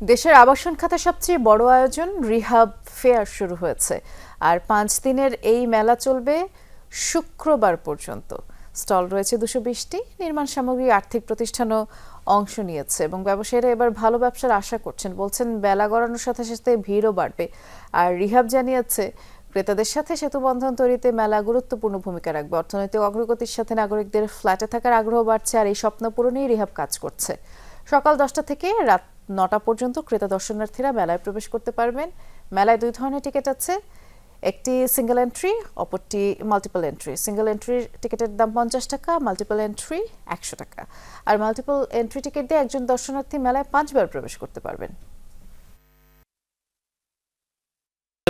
দেশের আবাসন খাতে সবচেয়ে বড় আয়োজন রিহাব ফেয়ার শুরু হয়েছে। আর পাঁচ দিনের এই মেলা চলবে শুক্রবার পর্যন্ত। স্টল রয়েছে দুশো বিশটি। নির্মাণ সামগ্রী, আর্থিক প্রতিষ্ঠানও অংশ নিয়েছে এবং ব্যবসায়ীরা এবার ভালো ব্যবসার আশা করছেন। বলছেন, বেলা গড়ানোর সাথে সাথে ভিড়ও বাড়বে। আর রিহাব জানিয়েছে, ক্রেতাদের সাথে সেতু বন্ধন তৈরিতে মেলা গুরুত্বপূর্ণ ভূমিকা রাখবে। অর্থনৈতিক অগ্রগতির সাথে নাগরিকদের ফ্ল্যাটে থাকার আগ্রহ বাড়ছে আর এই স্বপ্ন পূরণেই রিহাব কাজ করছে। সকাল দশটা থেকে রাত নটা পর্যন্ত ক্রেতা দর্শনার্থীরা মেলায় প্রবেশ করতে পারবেন। মেলায় দুই ধরনের টিকিট আছে। একটি সিঙ্গেল এন্ট্রি অপরটি মাল্টিপল এন্ট্রি সিঙ্গেল এন্ট্রির টিকিটের দাম পঞ্চাশ টাকা মাল্টিপল এন্ট্রি একশো টাকা। আর মাল্টিপল এন্ট্রি টিকিট দিয়ে একজন দর্শনার্থী মেলায় পাঁচবার প্রবেশ করতে পারবেন।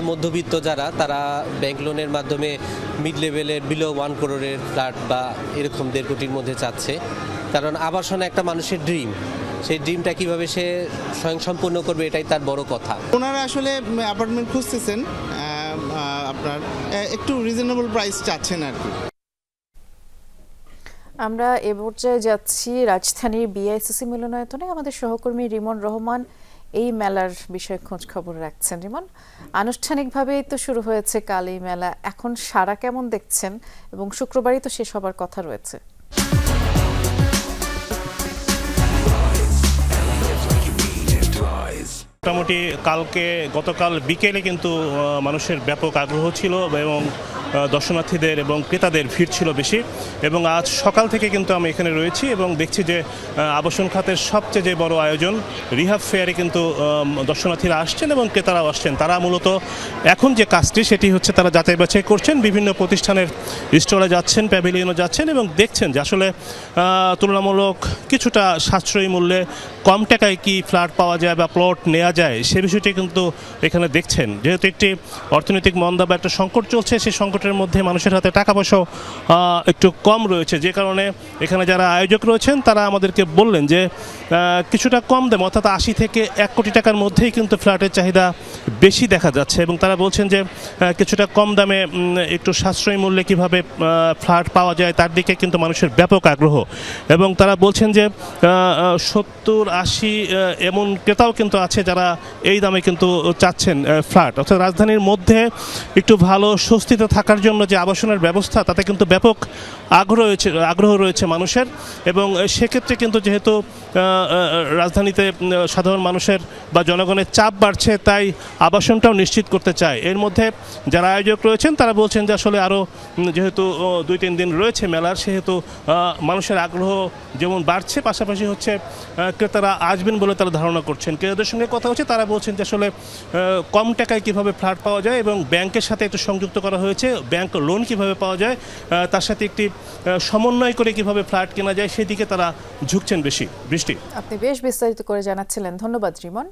মধ্যবিত্ত যারা, তারা ব্যাংক লোনের মাধ্যমে মিড লেভেলের বিলো ওয়ান করোড়ের ফ্ল্যাট বা এরকম দেড় কোটির মধ্যে চাচ্ছে। কারণ আবাসন একটা মানুষের ড্রিম সেই ড্রিমটা কীভাবে সে স্বয়ংসম্পূর্ণ করবে এটাই তার বড় কথা। ওনারা আসলে অ্যাপার্টমেন্ট খুঁজতেছেন আপনার একটু রিজনেবল প্রাইস চাচ্ছেন আর কি। আমরা এ পর্যায়ে যাচ্ছি রাজধানীর বিআইসিসি মিলনায়তনে। আমাদের সহকর্মী রিমন রহমান এই মেলার বিষয়ে খোঁজ খবর রাখছেন। রিমন আনুষ্ঠানিকভাবেই তো শুরু হয়েছে কাল এই মেলা। এখন সারা কেমন দেখছেন? এবং শুক্রবারই তো শেষ হবার কথা রয়েছে। মোটামুটি কালকে, গতকাল বিকেলে কিন্তু মানুষের ব্যাপক আগ্রহ ছিল এবং দর্শনার্থীদের এবং ক্রেতাদের ভিড় ছিল বেশি এবং আজ সকাল থেকে কিন্তু আমি এখানে রয়েছি এবং দেখছি যে আবাসন খাতের সবচেয়ে যে বড় আয়োজন, রিহাব ফেয়ারে কিন্তু দর্শনার্থীরা আসছেন এবং ক্রেতারাও আসছেন। তারা মূলত এখন যে কাজটি, সেটি হচ্ছে তারা যাচাই বাছাই করছেন, বিভিন্ন প্রতিষ্ঠানের স্টলে যাচ্ছেন, প্যাভিলিয়নে যাচ্ছেন এবং দেখছেন যে আসলে তুলনামূলক কিছুটা সাশ্রয়ী মূল্যে কম টাকায় কি ফ্ল্যাট পাওয়া যায় বা প্লট নেওয়া যায়, সে বিষয়টি কিন্তু এখানে দেখছেন। যেহেতু একটি অর্থনৈতিক মন্দা বা একটা সংকট চলছে, সেই সংকটের মধ্যে মানুষের হাতে টাকা পয়সা একটু কম রয়েছে। যে কারণে এখানে যারা আয়োজক রয়েছেন, তারা আমাদেরকে বললেন যে কিছুটা কম দাম, অর্থাৎ আশি থেকে এক কোটি টাকার মধ্যেই কিন্তু ফ্ল্যাটের চাহিদা বেশি দেখা যাচ্ছে এবং তারা বলছেন যে কিছুটা কম দামে একটু সাশ্রয়ী মূল্যে কীভাবে ফ্ল্যাট পাওয়া যায়, তার দিকে কিন্তু মানুষের ব্যাপক আগ্রহ। এবং তারা বলছেন যে সত্তর, আশি এমন ক্রেতাও কিন্তু আছে যারা এই দামে কিন্তু চাচ্ছেন ফ্ল্যাট। অর্থাৎ রাজধানীর মধ্যে একটু ভালো স্বস্তিতে থাকার জন্য যে আবাসনের ব্যবস্থা, তাতে কিন্তু ব্যাপক আগ্রহ রয়েছে আগ্রহ রয়েছে মানুষের। এবং সেক্ষেত্রে কিন্তু যেহেতু রাজধানীতে সাধারণ মানুষের বা জনগণের চাপ বাড়ছে, তাই আবাসনটাও নিশ্চিত করতে চায়। এর মধ্যে যারা আয়োজক রয়েছেন, তারা বলছেন যে আসলে আরও যেহেতু দুই, তিন দিন রয়েছে মেলার, সেহেতু মানুষের আগ্রহ যেমন বাড়ছে, পাশাপাশি হচ্ছে ক্রেতারা আসবেন বলে তারা ধারণা করছেন। ক্রেতাদের সঙ্গে কথা হচ্ছে, তারা বলছেন যে আসলে কম টাকায় কীভাবে ফ্ল্যাট পাওয়া যায় এবং ব্যাংকের সাথে একটু সংযুক্ত করা হয়েছে, ব্যাংক লোন কীভাবে পাওয়া যায় তার সাথে একটি সমন্বয় করে কীভাবে ফ্ল্যাট কেনা যায়, সেদিকে তারা ঝুঁকছেন বেশি। বৃষ্টি। আপনি বেশ বিস্তারিত করে জানাচ্ছিলেন। ধন্যবাদ, রিমন।